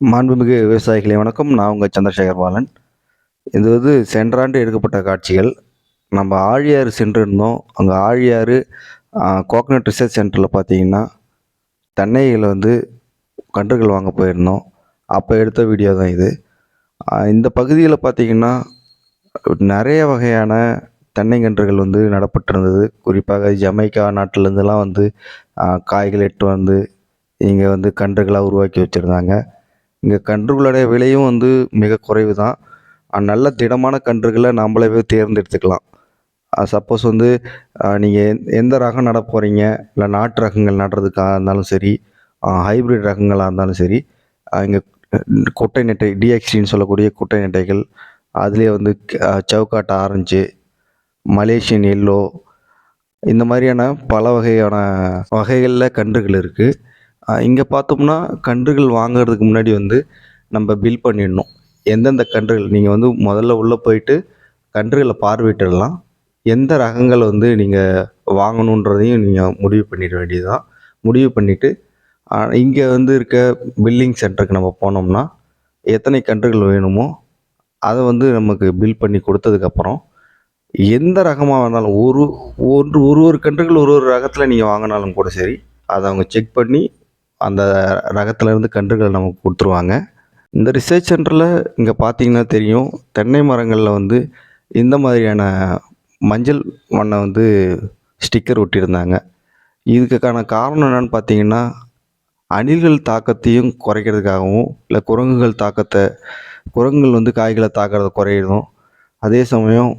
மாண்புமிகு விவசாயிகளை வணக்கம். நான் உங்கள் சந்திரசேகர் பாலன் இது வந்து சென்ற ஆண்டு எடுக்கப்பட்ட காட்சிகள். நம்ம ஆழியாறு சென்றிருந்தோம். அங்கே ஆழியாறு கோகனட் ரிசர்ச் சென்டரில் பார்த்தீங்கன்னா தென்னைகளை வந்து கன்றுகள் வாங்க போயிருந்தோம். அப்போ எடுத்த வீடியோ தான் இது. இந்த பகுதியில் பார்த்தீங்கன்னா நிறைய வகையான தென்னைங்கன்றுகள் வந்து நடப்பட்டிருந்தது. குறிப்பாக ஜமைக்கா நாட்டிலேருந்துலாம் வந்து காய்கள் எட்டு வந்து இங்கே வந்து கன்றுகளாக உருவாக்கி வச்சுருந்தாங்க. இங்கே கன்றுகளுடைய விலையும் வந்து மிக குறைவு தான் நல்ல திடமான கன்றுகளை நம்மளே தேர்ந்தெடுத்துக்கலாம். சப்போஸ் வந்து நீங்கள் எந்த ரகம் நட போகிறீங்க இல்லை நாட்டு ரகங்கள் நடுறதுக்காக இருந்தாலும் சரி ஹைப்ரிட் ரகங்களாக இருந்தாலும் சரி இங்கே குட்டை நெட்டை டிஎக்ஸின்னு சொல்லக்கூடிய குட்டை நெட்டைகள் அதுலேயே வந்து சவுக்காட்டு ஆரஞ்சு மலேசியன் எல்லோ இந்த மாதிரியான பல வகையான வகைகளில் கன்றுகள் இருக்குது இங்கே பார்த்தோம்னா கன்றுகள் வாங்கிறதுக்கு முன்னாடி வந்து நம்ம பில் பண்ணிடணும். எந்தெந்த கன்றுகள்? நீங்கள் வந்து முதல்ல உள்ளே போயிட்டு கன்றுகளை பார்வையிட்டுடலாம் எந்த ரகங்கள் வந்து நீங்கள் வாங்கணுன்றதையும் நீங்கள் முடிவு பண்ணிட வேண்டியதுதான். முடிவு பண்ணிவிட்டு இங்கே வந்து இருக்க பில்லிங் சென்டருக்கு நம்ம போனோம்னா எத்தனை கன்றுகள் வேணுமோ அதை வந்து நமக்கு பில் பண்ணி கொடுத்ததுக்கப்புறம் எந்த ரகமாக வேணாலும் ஒரு ஒன்று ஒரு ஒரு கன்றுகள் ஒரு ஒரு ரகத்தில் நீங்கள் வாங்கினாலும் கூட சரி அதை அவங்க செக் பண்ணி அந்த ரகத்துலேருந்து கன்றுகள் நமக்கு கொடுத்துருவாங்க. இந்த ரிசர்ச் சென்டரில் இங்கே பார்த்தீங்கன்னா தெரியும் தென்னை மரங்களில் வந்து இந்த மாதிரியான மஞ்சள் வண்ணை வந்து ஸ்டிக்கர் ஒட்டியிருந்தாங்க. இதுக்கான காரணம் என்னன்னு பார்த்தீங்கன்னா அணில்கள் தாக்கத்தையும் குறைக்கிறதுக்காகவும் இல்லை குரங்குகள் தாக்கத்தை குரங்குகள் வந்து காய்களை தாக்கிறத குறையிடும் அதே சமயம்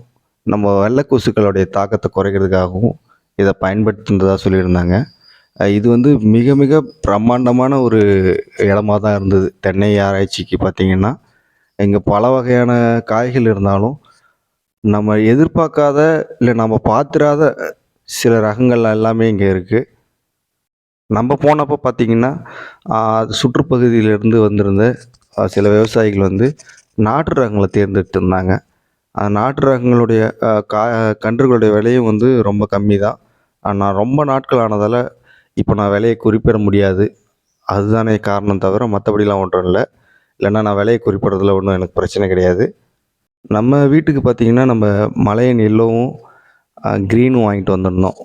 நம்ம வெள்ளை கொசுக்களுடைய தாக்கத்தை குறைக்கிறதுக்காகவும் இதை பயன்படுத்தினதாக சொல்லியிருந்தாங்க. இது வந்து மிக மிக பிரம்மாண்டமான ஒரு இடமா தான் இருந்தது. தென்னை ஆராய்ச்சிக்கு பார்த்திங்கன்னா இங்கே பல வகையான காய்கள் இருந்தாலும் நம்ம எதிர்பார்க்காத இல்லை நம்ம பார்த்துராத சில ரகங்கள் எல்லாமே இங்கே இருக்குது நம்ம போனப்போ பார்த்தீங்கன்னா சுற்றுப்பகுதியிலேருந்து வந்திருந்த சில விவசாயிகள் வந்து நாட்டு ரகங்களை தேர்ந்தெடுத்திருந்தாங்க அந்த நாட்டு ரகங்களுடைய கா கன்றுகளுடைய விலையும் வந்து ரொம்ப கம்மி தான். ஆனால் ரொம்ப நாட்கள் ஆனதால் இப்போ நான் விலையை குறிப்பிட முடியாது. அதுதானே காரணம் தவிர மற்றபடிலாம் ஒன்றும் இல்லை. இல்லைன்னா நான் விலையை குறிப்பிட்றதுல ஒன்றும் எனக்கு பிரச்சனை கிடையாது. நம்ம வீட்டுக்கு பார்த்திங்கன்னா நம்ம மலையன் எல்லோவும் க்ரீனும் வாங்கிட்டு வந்துருந்தோம்.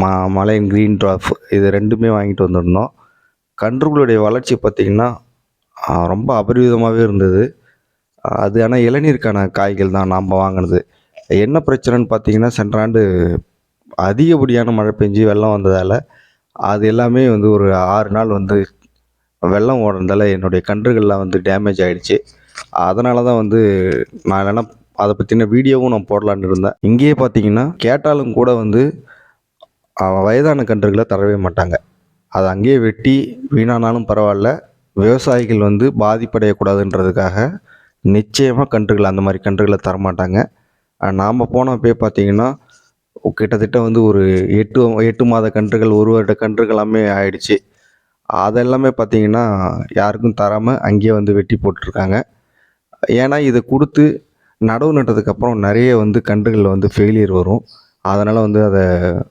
ம மலையன் க்ரீன் ட்ராஃப் இது ரெண்டுமே வாங்கிட்டு வந்துருந்தோம். கன்றுகளுடைய வளர்ச்சி பார்த்திங்கன்னா ரொம்ப அபரிவிதமாகவே இருந்தது. அது ஆனால் இளநீருக்கான காய்கள் தான் நாம் வாங்கினது. என்ன பிரச்சனைன்னு பார்த்திங்கன்னா சென்ற ஆண்டு அதிகப்படியான மழை பெஞ்சு வெள்ளம் வந்ததால் அது எல்லாமே வந்து ஒரு ஆறு நாள் வந்து வெள்ளம் ஓடுறதால என்னுடைய கன்றுகள்லாம் வந்து டேமேஜ் ஆகிடுச்சி அதனால தான் வந்து நான் இல்லைன்னா அதை பற்றின வீடியோவும் நான் போடலான்னு இருந்தேன். இங்கேயே பார்த்தீங்கன்னா கேட்டாலும் கூட வந்து வயதான கன்றுகளை தரவே மாட்டாங்க. அதை அங்கேயே வெட்டி வீணானாலும் பரவாயில்ல விவசாயிகள் வந்து பாதிப்படையக்கூடாதுன்றதுக்காக நிச்சயமாக கன்றுகள் அந்த மாதிரி கன்றுகளை தரமாட்டாங்க. நாம் போனப்பே பார்த்தீங்கன்னா கிட்டத்தட்ட வந்து ஒரு எட்டு எட்டு மாத கன்றுகள் ஒரு வருட கன்றுகளாமே ஆயிடுச்சு. அதெல்லாமே பார்த்தீங்கன்னா யாருக்கும் தராமல் அங்கேயே வந்து வெட்டி போட்டிருக்காங்க. ஏன்னா இதை கொடுத்து நடவு நட்டதுக்கப்புறம் நிறைய வந்து கன்றுகள் வந்து ஃபெயிலியர் வரும். அதனால் வந்து அதை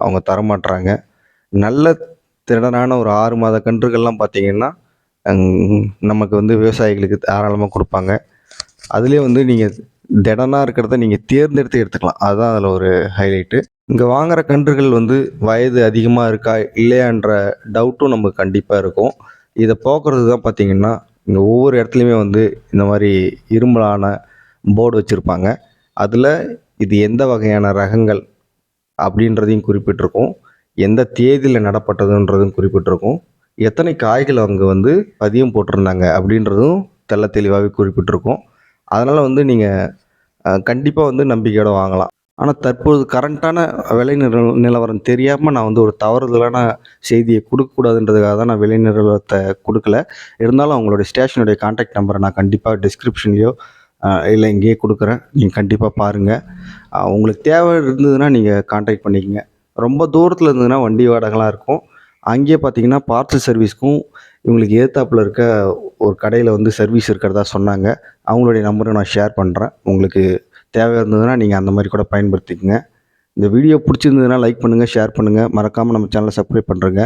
அவங்க தரமாட்டுறாங்க நல்ல திறனான ஒரு ஆறு மாத கன்றுகள்லாம் பார்த்தீங்கன்னா நமக்கு வந்து விவசாயிகளுக்கு தாராளமாக கொடுப்பாங்க. அதுலேயே வந்து நீங்கள் திடனாக இருக்கிறத நீங்கள் தேர்ந்தெடுத்து எடுத்துக்கலாம். அதுதான் அதில் ஒரு ஹைலைட்டு இங்கே வாங்குற கன்றுகள் வந்து வயது அதிகமாக இருக்கா இல்லையான்ற டவுட்டும் நமக்கு கண்டிப்பாக இருக்கும். இதை போக்குறது தான் பார்த்தீங்கன்னா இங்கே ஒவ்வொரு இடத்துலையுமே வந்து இந்த மாதிரி இரும்பலான போர்டு வச்சுருப்பாங்க. அதில் இது எந்த வகையான ரகங்கள் அப்படின்றதையும் குறிப்பிட்டிருக்கும். எந்த தேதியில் நடப்பட்டதுன்றதும் குறிப்பிட்டிருக்கும். எத்தனை காய்கள் அவங்க வந்து பதியம் போட்டிருந்தாங்க அப்படின்றதும் தெள்ள தெளிவாகவே குறிப்பிட்டிருக்கும். அதனால் வந்து நீங்கள் கண்டிப்பாக வந்து நம்பிக்கையோடு வாங்கலாம். ஆனால் தற்போது கரண்ட்டான விலை நிலவரம் தெரியாமல் நான் வந்து ஒரு தவறுதலான செய்தியை கொடுக்கக்கூடாதுன்றதுக்காக தான் நான் விலை நிலவரத்தை கொடுக்கல. இருந்தாலும் அவங்களுடைய ஸ்டேஷனுடைய காண்டாக்ட் நம்பரை நான் கண்டிப்பாக டிஸ்கிரிப்ஷன்லேயோ இல்லை இங்கேயே கொடுக்குறேன். நீங்கள் கண்டிப்பாக பாருங்கள் உங்களுக்கு தேவை இருந்ததுன்னா நீங்கள் காண்டாக்ட் பண்ணிக்கங்க. ரொம்ப தூரத்தில் இருந்ததுன்னா வண்டி வாடகைலாம் இருக்கும். அங்கேயே பார்த்தீங்கன்னா பார்சல் சர்வீஸ்க்கும் இவங்களுக்கு ஏத்தாப்பில் இருக்க ஒரு கடையில் வந்து சர்வீஸ் இருக்கிறதா சொன்னாங்க. அவங்களுடைய நம்பரை நான் ஷேர் பண்ணுறேன் உங்களுக்கு தேவை இருந்ததுன்னா நீங்கள் அந்த மாதிரி கூட பயன்படுத்திக்கங்க. இந்த வீடியோ பிடிச்சிருந்ததுன்னா லைக் பண்ணுங்கள் ஷேர் பண்ணுங்கள் மறக்காமல் நம்ம சேனலை சப்ஸ்கிரைப் பண்ணுறேங்க